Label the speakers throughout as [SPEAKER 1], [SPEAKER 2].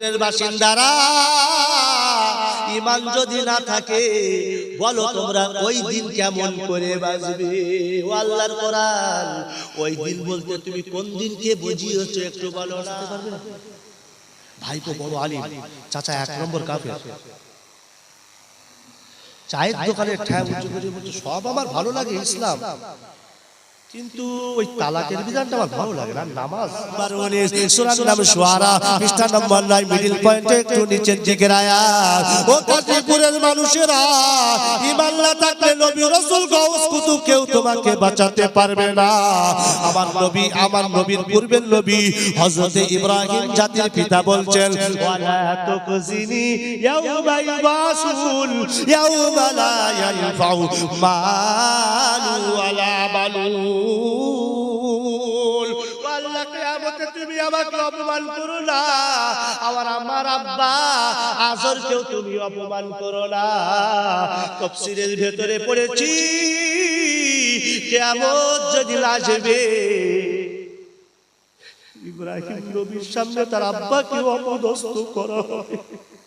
[SPEAKER 1] বাসিন্দারা, ইমান যদি না থাকে, বলো তোমরা ওই দিন কেমন করে ও আল্লাহর ওই দিন বলতে তুমি কোন দিনকে বুঝিয়েছো একটু বলো না। ভাই তো বড় আলিম, চাচা এক নম্বর কাফের। চায়ের দোকানে ঠ্যাং উঁচু করে বলছে, সব আমার ভালো লাগে ইসলাম। কিন্তু ওই তালাকের বিধানটা আমার ভালো লাগে না নামাজ। বারোয়ানি সুরান নাম সুয়ারা পৃষ্ঠা নম্বর নয় মিডিল পয়েন্টে একটু নিচের দিকে আয়াত ও কাশীপুরের মানুষেরা ইমান না থাকলে নবী রাসূল গাউস কুতুব কেউ তোমাকে বাঁচাতে পারবে না। আমার নবী আমার নবীর পূর্বের নবী হযরতে ইব্রাহিম জাতির পিতা বলছেন ওয়ালা তুকজিনি ইয়াউমা ইবাসুল ইয়াউমা লা ইয়ানফাউ মালু ওয়ালা বানুন আল্লাহ কিয়ামতে তুমি আমাকে অপমান করো না। আমার আমার আব্বা আসরকেও তুমি অপমান করো না। তফসিরের ভেতরে পড়েছি, কিয়ামত যদি আসবে। ইব্রাহিম নবীর সামনে তার আব্বাকে অপদস্থ করা হবে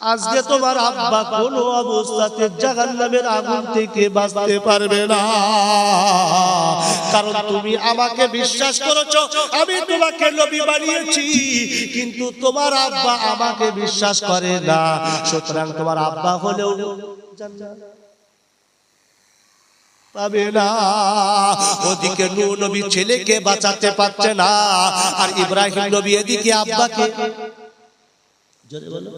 [SPEAKER 1] আজকে তোমার আব্বা কোনো অবস্থাতে জাহান্নামের আগুন থেকে বাঁচতে পারবে না। কারণ তুমি আমাকে বিশ্বাস করেছ আমি তোমাকে নবী বানিয়েছি কিন্তু তোমার আব্বা আমাকে বিশ্বাস করে না। সুতরাং তোমার আব্বা হলেও পাবে না। ওদিকে নূহ নবী ছেলেকে বাঁচাতে পারছে না। আর ইব্রাহিম নবী এদিকে আব্বাকে জোরে বলো।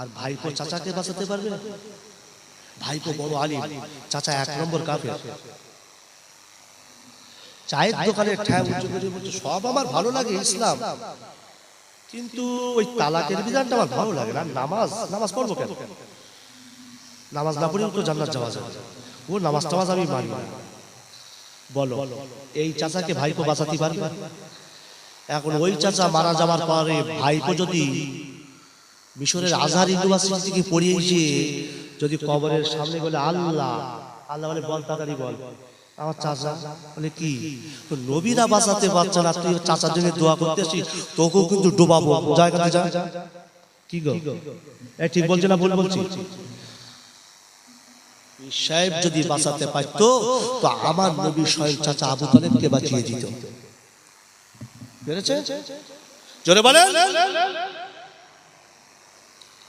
[SPEAKER 1] আর ভাইপো চাচাকে বাঁচাতে পারবে? ভাইপো বড় আলিম চাচা এক নম্বর কাফের। চায়ের দোকানে ঠ্যাং উঁচু করে বলছে সব আমার ভালো লাগে ইসলাম। কিন্তু ওই তালাকের বিধানটা আমার ভালো লাগে না। নামাজ নামাজ পড়ব কেন? নামাজ না পড়েও তো জান্নাত যাওয়া যায়। ও নামাজ টামাজ আমি মানি না। বলো এই চাচাকে ভাইপো বাঁচাতে পারবে? এখন ওই চাচা মারা যাওয়ার পরে ভাইপো যদি মিশরের আজহার ইউনিভার্সিটি থেকে পড়িয়েছে যদি কবরের সামনে বলে আল্লাহ আল্লাহ বলে বল তাড়াতাড়ি বল। আমার চাচা বলে কি? নবীরা বাঁচাতে পারছে না তুই চাচার জন্য দোয়া করতে আসিস তোকেও কিন্তু ডোবাবো। জায়গা যা। কি গো? এ ঠিক বলছে না ভুল বলছি? সাহেব যদি বাঁচাতে পারতো তো আমার নবী স্বয়ং চাচা আবু তালেবকে বাঁচিয়ে দিত। পেরেছে জোরে বলেন।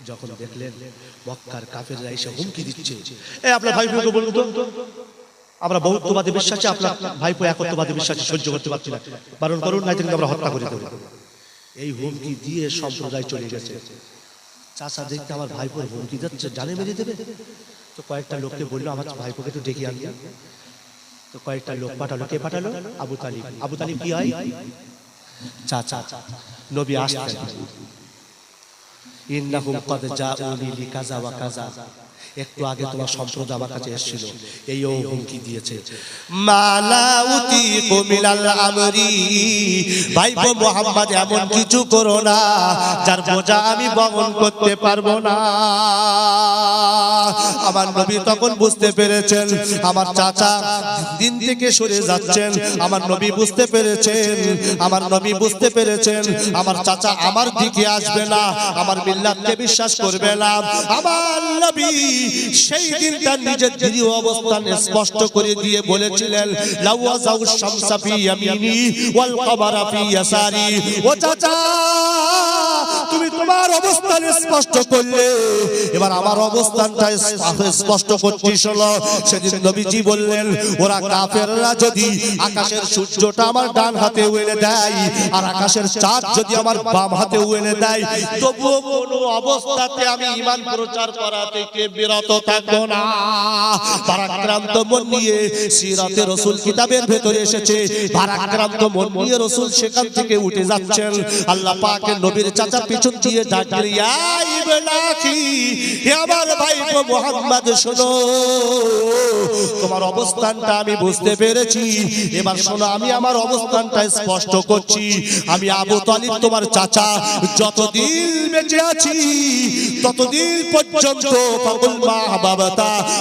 [SPEAKER 1] যখন দেখলেন মক্কার কাফেররা এসে হুমকি দিচ্ছে। এই আপনার ভাই বোনকে বলুন তো। আমরা বহুত্ববাদী বিশ্বাসী আপনার ভাইপো একত্ববাদী বিশ্বাসী সহ্য করতে পারছি না। বারণ করুন নাই কিন্তু আমরা হত্যা করে দেবো। এই হুমকি দিয়ে সম্প্রদায় চলে গেছে। চাচা দেখতে আমার ভাইপোর হুমকি যাচ্ছে জানে মেরে দেবে? তো কয়েকটা লোককে বলল আমার ভাইপোকে একটু ডেকে আনবে। তো কয়েকটা লোক পাঠালো কে পাঠালো? আবু তালিব। আবু তালিব কি হয়? চাচা নবী আসতেন। একটু আগে তোমার সম্প্রদায় আমার কাছে এসেছিল। এই হুমকি দিয়েছে। মালা কমিলাল মিনাল আমরি ভাইপো মোহাম্মদ, এমন কিছু করো না, যার বোঝা আমি বহন করতে পারব না। আমার নবী তখন বুঝতে পেরেছেন, আমার চাচা দিন থেকে সরে যাচ্ছেন, আমার নবী বুঝতে পেরেছেন, আমার নবী বুঝতে পেরেছেন, আমার চাচা আমার দিকে আসবে না, আমার মিল্লাতকে বিশ্বাস করবে না। আমার নবী সেই দিন তার নিজের দৃঢ় অবস্থান স্পষ্ট করে দিয়ে বলেছিলেন লাওয়াজাউ শামসা ফি ইয়ামিনি ওয়াল কমারা ফি ইয়াসারি ও চাচা তোমার অবস্থান স্পষ্ট করলে, এবার আমার অবস্থানটা স্পষ্ট করছি, শোনো। সেদিন নবীজি বললেন, ওরা কাফেররা যদি আকাশের সূর্যটা আমার ডান হাতে উড়ে দেয়, আর আকাশের চাঁদ যদি আমার বাম হাতে উড়ে দেয়, তবুও কোনো অবস্থাতে আমি ঈমান প্রচার করা থেকে বিরত থাকব না। পারাক্রান্ত মন নিয়ে সিরাতে রসুল কিতাবের ভেতরে এসেছে। পারাক্রান্ত মন নিয়ে রসুল সেখান থেকে উঠে যাচ্ছেন। আল্লাহ পাকের নবীর চাচা পিছন দিয়ে ডাক দিলে "ইয়া ইবনাকি হে আমার ভাইপো মোহাম্মদ, শোনো। তোমার অবস্থানটা আমি বুঝতে পেরেছি। এবার শোনো, আমি আমার অবস্থানটা স্পষ্ট করছি। আমি আবু তালিব, তোমার চাচা, যতদিন বেঁচে আছি, ততদিন পর্যন্ত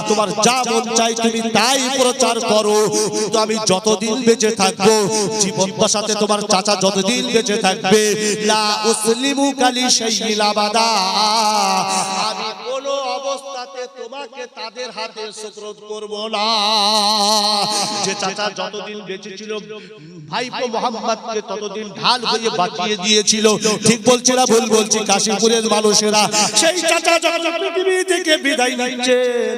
[SPEAKER 1] তোমার যা মন চাই তুমি তাই প্রচার করো। কিন্তু আমি যতদিন বেঁচে থাকব, জীবন দশাতে তোমার চাচা যতদিন বেঁচে থাকবে, লা উসলিমু কালি আমি কোনো অবস্থাতে তোমাকে তাদের হাতে সুপ্রত করব না। যে চাচা যতদিন বেঁচে ছিল ভাইপো মোহাম্মদকে ততদিন ঢাল হয়ে বাঁচিয়ে দিয়েছিল। ঠিক বলছি না ভুল বলছি কাশীপুরের মানুষেরা। সেই চাচা যখন পৃথিবী থেকে বিদায় নিচ্ছেন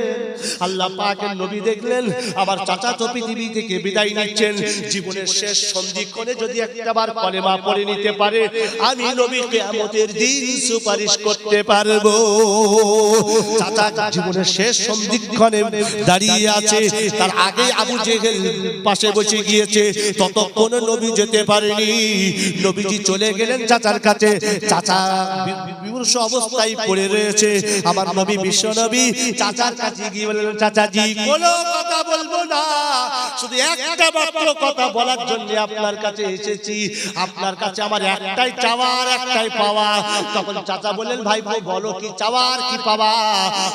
[SPEAKER 1] আল্লাহ পাকের নবী দেখলেন আবার চাচা তো পৃথিবী থেকে বিদায় নিচ্ছেন। জীবনের শেষ সন্ধিক্ষণে যদি একটাবার কলেমা পড়ে নিতে পারে আমি নবী কিয়ামতের দিন সুপারিশ করতে পারব। চাচা জীবনের শেষ সন্ধিক্ষণে দাঁড়িয়ে আছে তার আগে আবু জেহেল পাশে বসে গিয়েছে ততক্ষণ নবী যেতে পারেনি। নবীজি চলে গেলেন চাচার কাছে। চাচা বিমর্ষ অবস্থায় পড়ে রয়েছে। আমার নবী বিশ্ব নবী চাচার কাছে গিয়ে বললেন চাচাজি কোনো কথা বলব না। শুধু একটা মাত্র কথা বলার জন্য আপনার কাছে এসেছি। আপনার কাছে আমার একটাই চাওয়ার একটাই পাওয়া। তখন চাচা বললেন ভাই ভাই বলো কি চাওয়ার কি পাওয়া?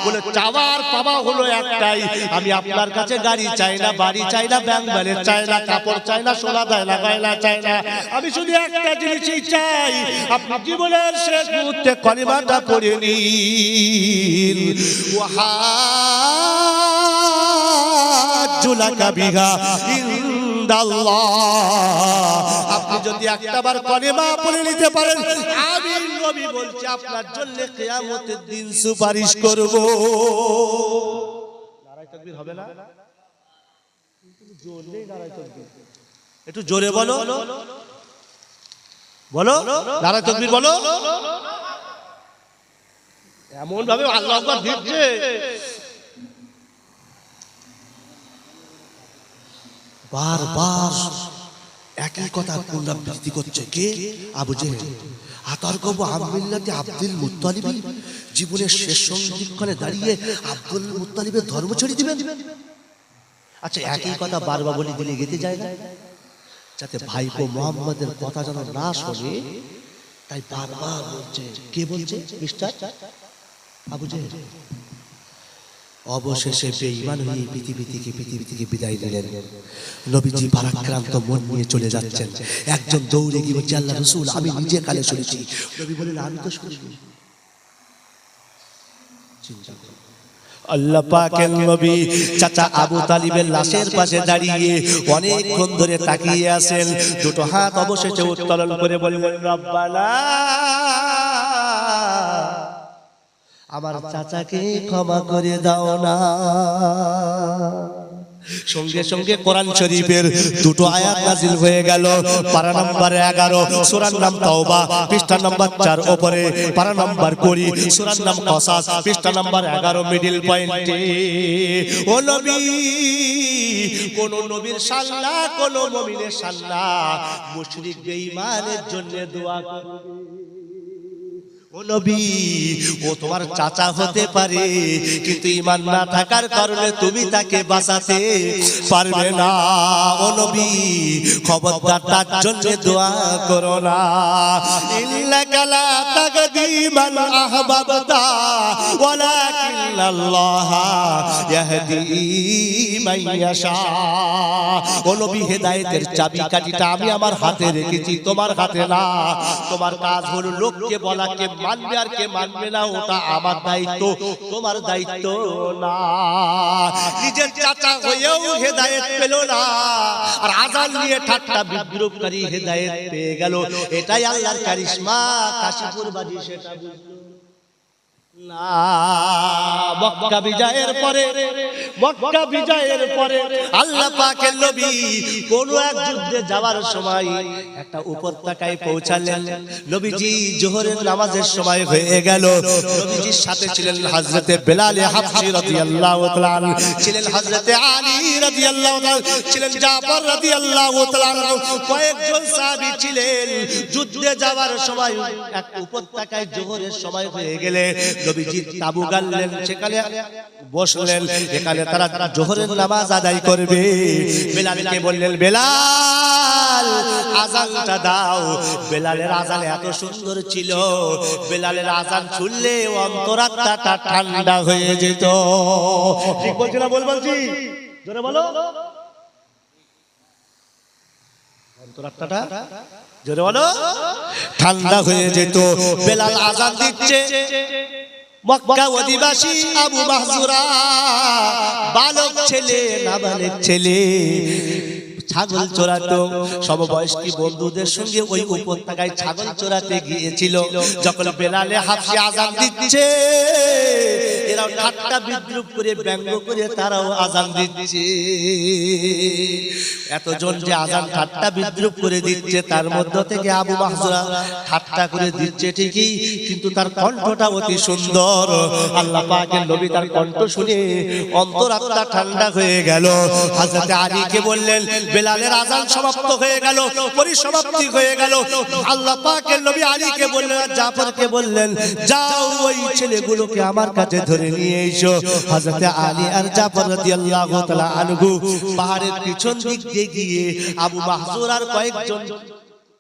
[SPEAKER 1] বলে চাওয়ার পাওয়া হলো একটাই। আমি আপনার কাছে গাড়ি চাই না বাড়ি চাই না ব্যাংক ব্যালেন্স চাই না কাপড় চাই না সোনা দেয় না গয়না চাই না। আমি শুধু একটা জিনিসই চাই। আপনার জীবনের শেষ মুহূর্তে কলিমাটা পড়ে নিন। ওয়াহাজ্জুলাকা বিহা ইনদাল্লাহ। আপনি যদি একটাবার কলেমা পড়ে নিতে পারেন আমি নবী বলছি আপনার জন্য কিয়ামতের দিন সুপারিশ করব। নারায় তাকবীর হবে না? একটু জোরে বলো। বলো? নারায় তকবীর বলো। এমন ভাবে আল্লাহ দিচ্ছে। বারবার একই কথা পুনরাবৃত্তি করছে কে? আবু জেহেল। আতর্কব আমিল্লাতে আব্দুল মুত্তালিবি জীবনের শেষ সন্ধিক্ষণে দাঁড়িয়ে আব্দুল মুত্তালিবের ধর্ম ছেড়ে দিবেন। আচ্ছা একই কথা বারবার বলে, দিলে গেতে যায় না। যাতে ভাইপো মোহাম্মদের কথা যেন না শোনে, তাই বারবার বলছে, কে বলছে? Mister Abu Jahl. অবশেষে বেঈমান হয়ে পৃথিবী থেকে পৃথিবী থেকে বিদায় নিলেন। নবীজি ভারাক্রান্ত মন নিয়ে চলে যাচ্ছেন। একজন দৌড়ে গিয়ে বলছে, আল্লাহ রসুল, আমি নিজে কালে শুনেছি। নবী বলেন আমি তো করো। আল্লাহ পাকের নবী চাচা আবু তালিবের লাশের পাশে দাঁড়িয়ে অনেকক্ষণ ধরে তাকিয়ে আছেন। দুটো হাত অবশেষে উত্তোলন করে বললেন, রব্বানা আমার চাচাকে ক্ষমা করে দাও না। সঙ্গে সঙ্গে কোরআন শরীফের দুটো আয়াত নাজিল হয়ে গেল। পারা নাম্বার এগারো সুরার নাম তাওবা। পৃষ্ঠা নাম্বার চার ওপরে পারা নাম্বার কুড়ি সুরার নাম কসাস পৃষ্ঠা নাম্বার এগারো মিডিল পয়েন্টে ও নবী কোন নবীর সাল্লাহ কোন মমিনের সাল্লাহ মুশরিক বেঈমানের জন্য দোয়া করবে। ও ও তোমার চাচা হতে পারে, কিন্তু ইমান না থাকার কারণে তুমি তাকে বাঁচাতে পারবে না। ও নবী খবরদার তার জন্য দোয়া করো না। লা তাগদি মান আহবাবতা ওয়ালাকিন আল্লাহ ইয়াহদি মান ইয়াশা ও নবী, হেদায়েতের চাবিকাঠিটা আমি আমার হাতে রেখেছি, তোমার হাতে না। তোমার কাজ হলো লোককে বলা কে মানবে আর কে মানবে না, ওটা আমার দায়িত্ব, তোমার দায়িত্ব না। নিজের চাচা হয়েও হেদায়েত পেল না, আর আজান নিয়ে ঠাট্টা বিদ্রুপকারী হেদায়েত পেয়ে গেল। এটাই আল্লাহর কারিশমা। কাশীপুর বাজি সেটা বুঝলো। না বক্কা বিজয়ের পরে মক্কা বিজয়ের পরে আল্লাহ পাকের নবী কোন এক যুদ্ধে যাওয়ার সময় একটা উপত্যকায় পৌঁছালেন। নবীজি জোহরের নামাজের সময় হয়ে গেল। নবীজির সাথে ছিলেন হযরতে বেলাল হাফসি রাদিয়াল্লাহু তাআলা ছিলেন হযরতে আলী রাদিয়াল্লাহু তাআলা ছিলেন জাফর রাদিয়াল্লাহু তাআলা কয়েকজন সাহাবী ছিলেন। যুদ্ধে যাওয়ার সময় এক উপত্যকায় জোহরের সময় হয়ে গেলে নবীজি তাবু গাড়লেন। সেখানে বসলেন। এখানে তারা তারা জোহরের নামাজ আদায় করবে। বেলালকে বললেন, বেলাল আজানটা দাও। বেলালের আজান এত সুন্দর ছিল। বেলালের আজান শুনলে অন্তরাত্মাটা ঠান্ডা হয়ে যেত। ঠিক বলছি না বল বলছি? জোরে বলো। অন্তরাত্মাটা জোরে বলো। ঠান্ডা হয়ে যেত। বেলাল আজান দিচ্ছে। মক্কা অধিবাসী আবু মাহজুরা বালক ছেলে নাবালক ছেলে ছাগল চড়াতো সমবয়স্ক বন্ধুদের সঙ্গে ওই উপত্যকায় ছাগল চড়াতে গিয়েছিল। যখন বেলালে হাফসি আজান দিচ্ছে, এরাও ঠাট্টা বিদ্রুপ করে ব্যঙ্গ করে তারাও আজান দিচ্ছে। এতজন যে আজান ঠাট্টা বিদ্রুপ করে দিচ্ছে, তার মধ্য থেকে আবু মাহজুরা ঠাট্টা করে দিচ্ছে ঠিকই, কিন্তু তার কণ্ঠটা অতি সুন্দর। আল্লাহ পাকের নবী তার কণ্ঠ শুনে অন্তরাত্মা ঠান্ডা হয়ে গেল। হযরত আলীকে বললেন বেলালের আজান সমাপ্ত হয়ে গেল, পরিসমাপ্তি হয়ে গেল। আল্লাহ পাকের নবী আলীকে বললেন, জাফরকে বললেন, যাও ওই ছেলেগুলোকে আমার কাছে ধরে নিয়ে এসো। হযরত আলী আর জাফর রাদিয়াল্লাহু তাআলা আনহু পাহাড়ের পিছন দিক দিয়ে গিয়ে আবু মাহজুর আর কয়েকজন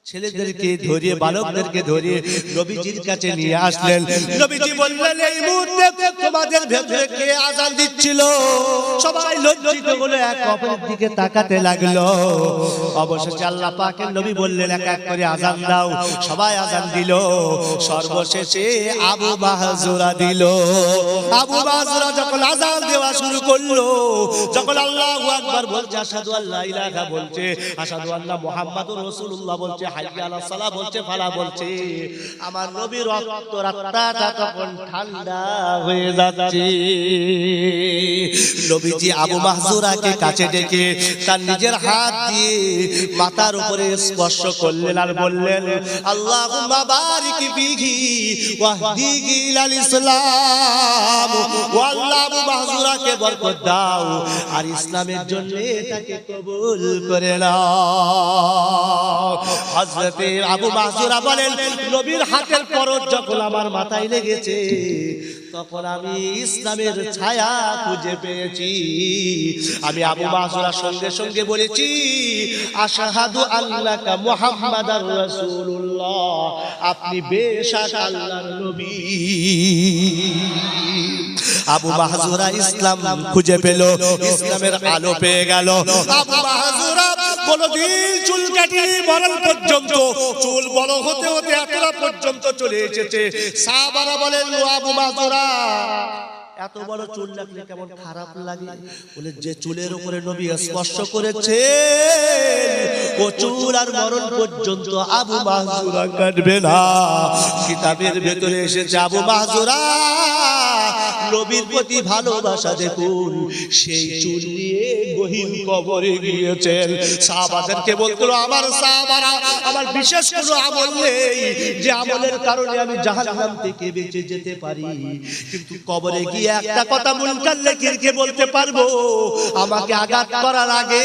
[SPEAKER 1] ছেলেদেরকে ধরিয়ে বালকদেরকে ধরিয়ে নবীজির কাছে নিয়ে আসলেন। নবীজি বললেন এই মুহূর্তে তোমাদের ভেতরে কে আজান দিচ্ছিল? সবাই লজ্জিত হলো এক অপরের দিকে তাকাতে লাগল। অবশেষে আল্লাহ পাকের নবী বললেন এক এক করে আজান দাও। সবাই আজান দিল। সর্বশেষে আবু মাহজুরা দিল। আবু মাহজুরা যখন আজান দেওয়া শুরু করল যখন আল্লাহু আকবার বলছে আসাদু আল্লাহ ইলাহা বলছে আসাদু আল্লাহ মুহাম্মাদুর রাসূলুল্লাহ বলছে হাইয়া আলা বলছে ফালা বলছে আমার নবীর রক্ত রাত্তাটা তখন ঠান্ডা হয়ে যাচ্ছে। নবীজি আবু মাহজুরাকে কাছে ডেকে তার নিজের হাত দিয়ে মাথার উপরে স্পর্শ করলেন আর বললেন আল্লাহুম্মা বারিক ফিহি ওয়াহদিহি ইলাল ইসলাম আল্লাহ আবু মাহজুরাকে বরকত দাও আর ইসলামের জন্য তাকে কবুল করে নাও। আবু মাহজুরা বলেন, নবীর হাতের পরত যখন আমার মাথায় লেগেছে, তখন আমি ইসলামের ছায়া খুঁজে পেয়েছি। আমি আবু মাহজুরা সঙ্গে সঙ্গে বলেছি, আশাহাদু আল্লাহকা মুহাম্মাদার রাসূলুল্লাহ, আপনি বেশাক আল্লাহর নবী। আবু মাহজুরা ইসলাম খুঁজে পেল, ইসলামের আলো পেয়ে গেল। আবু মাহজুরা চুল মরণ পর্যন্ত, চুল বড় হতে হতে এতটা পর্যন্ত চলে এসেছে। বলেন এত বড় চুল রাখলে কেমন খারাপ লাগে? বলে, যে চুলের উপরে নবী স্পর্শ করেছে ও চুল আর মরণ পর্যন্ত আবু মাহজুরা কাটবে না। কিতাবের ভেতরে এসেছে, আবু মাহজুরা নবীর প্রতি ভালোবাসা দেখুন। সেই চুল নিয়ে গহীন কবরে গিয়েছেন। সাহাবাদেরকে বলতো আমার সাহাবারা আমার বিশেষ কোনো আমল নেই যে আমলের কারণে আমি জাহান্নাম থেকে বেঁচে যেতে পারি। কিন্তু কবরে গিয়ে একটা কথা মুনকার নেকিরকে বলতে পারব আমাকে আঘাত করার আগে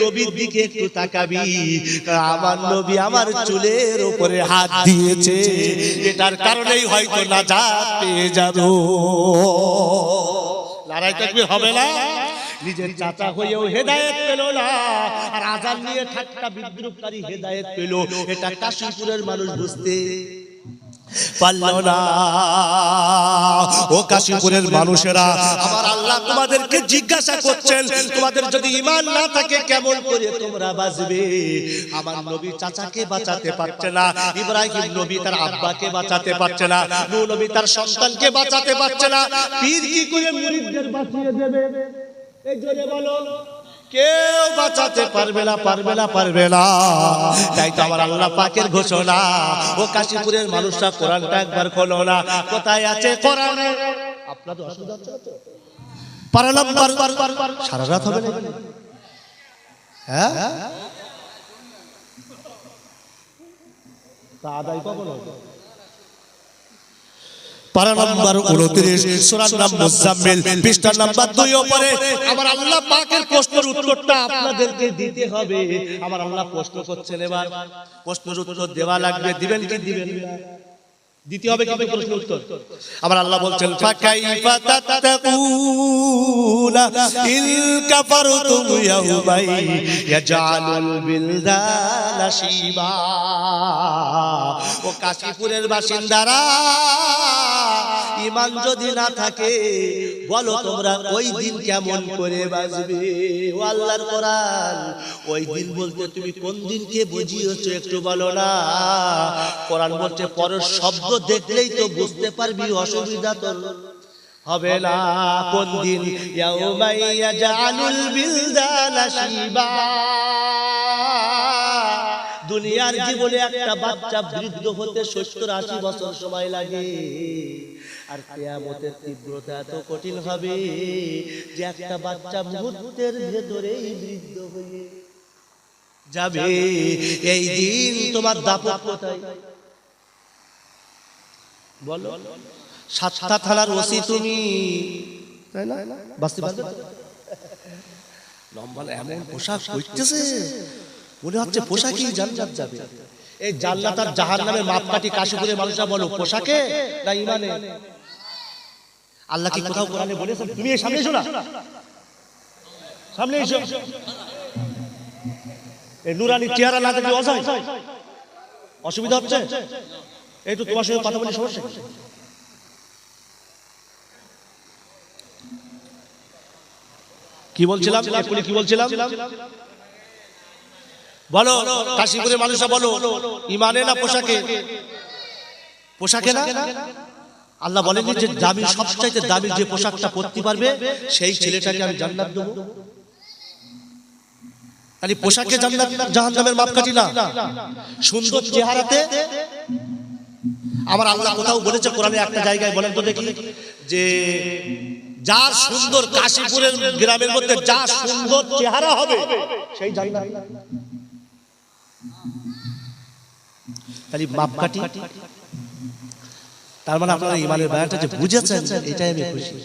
[SPEAKER 1] নবীর দিকে একটু তাকাবি। আমার নবী আমার চুলের উপরে হাত দিয়েছে। এটার কারণেই হয়তো না নাজাত পেয়ে যাব। লড়াই তাকবীর হবে না। নিজের চাচা হয়েও হেদায়েত পেল না, আর আজান নিয়ে ঠাট্টা বিদ্রুপকারী হেদায়েত পেল। এটা কাশীপুরের মানুষ বুঝতে পারল না। ও কাশীপুরের মানুষেরা। আমার আল্লাহ তোমাদেরকে জিজ্ঞাসা করছেন তোমাদের যদি ঈমান না থাকে কেমন করে তোমরা বাঁচবে? আমার নবী চাচাকে বাঁচাতে পারছে না ইব্রাহিম নবী তার আব্বাকে বাঁচাতে পারছে না নূহ নবী তার সন্তানকে বাঁচাতে পারছে না। পীর কি করে মুরিদদের বাঁচিয়ে দেবে? এই জোরে বলো। কেউ বাঁচাতে পারবে না পারবে না পারবে না। তাই তো আমার আল্লাহ পাকের ঘোষণা, ও কাশীপুরের মানুষরা কোরআনটা একবার খোলো না। কোথায় আছে কোরআনে? আপনাদের অসুবিধা হচ্ছে সারা রাত হবে না হ্যাঁ? তা আদায় কখন হবে? পারা নাম্বার উনত্রিশ সোনার নাম মুজাম্মিল পৃষ্ঠার নাম্বার দুই ওপরে আমার আল্লাহ পাকের প্রশ্নের উত্তরটা আপনাদেরকে দিতে হবে আমার আল্লাহ প্রশ্ন করছেন এবার প্রশ্নের উত্তর দেওয়া লাগবে দিবেন কি দিবেন না? দিতে হবে কিন্তু প্রশ্ন উত্তর। আবার আল্লাহ বলছেন ফাকাইফা তাতাকুনা ইল কাফারতুম ইয়াউমাই ইয়াজালুল বিলদানা শিবা। ও কাশীপুরের বাসিন্দারা ইমান যদি না থাকে, বলো তোমরা ওই দিন কেমন করে বাঁচবে? ও আল্লাহর কোরআন, ওই দিন বলতে তুমি কোন দিনকে বুঝিয়েছো একটু বলো না। কোরআন বলছে পরের শব্দ দেখলেই তো বুঝতে পারবি অসুবিধা তোর হবে না, কোন দিন? ইয়াউমাইয়া জাআলুল বিলদানা শিবা দুনিয়ার জীবনে একটা বাচ্চা বৃদ্ধ হতে সত্তর আশি বছর সময় লাগে। আর কেয়ামতের তীব্রতা এত কঠিন হবে যে একটা বাচ্চা মুহূর্তের ভেতরেই বৃদ্ধ হয়ে যাবে। এই দিন তোমার দাপট কোথায়? বলো। সাতটা থানার ওসি তুমি। তাই না? বাঁচতে পারবে? লম্বা এমন পোশাক পরতেছে। মনে হচ্ছে পোশাকই জান্নাত যাবে। এই জান্নাত আর জাহান্নামের মাপকাঠি কাশীপুরের মানুষরা বলো পোশাকে না ইমানে? আল্লাহ কি কোথাও কোরআনে বলেছেন? তুমি এই সামনে এসো না। সামনে এসো এই নুরানি চেহারা না দেখলে অসহায়। অসুবিধা হচ্ছে? এই তো তোমার সঙ্গে কথা বলে সমস্যা কি? বলছিলাম? কি বলছিলাম? বলো কাশীপুরের মানুষরা বলো ইমানে না পোশাকে? পোশাকে? না? আল্লাহ বলেন যে দামি সবচাইতে দামি যে পোশাকটা পরতে পারবে সেই ছেলেটাকে আমি জান্নাত দেবো। তাহলে পোশাকে জান্নাত জাহান্নামের মাপকাঠি না। সুন্দর চেহারাতে আমার আল্লাহ কোথাও বলেছে কোরআনে একটা জায়গায় বলেন তো দেখি। যে যার সুন্দর কাশীপুরের গ্রামের মধ্যে যা সুন্দর চেহারা হবে সেই জান্নাত। তাহলে মাপকাঠি তার মানে আপনারা ইমানের বায়ানটা যে বুঝেছেন এটাই আমি খুশি।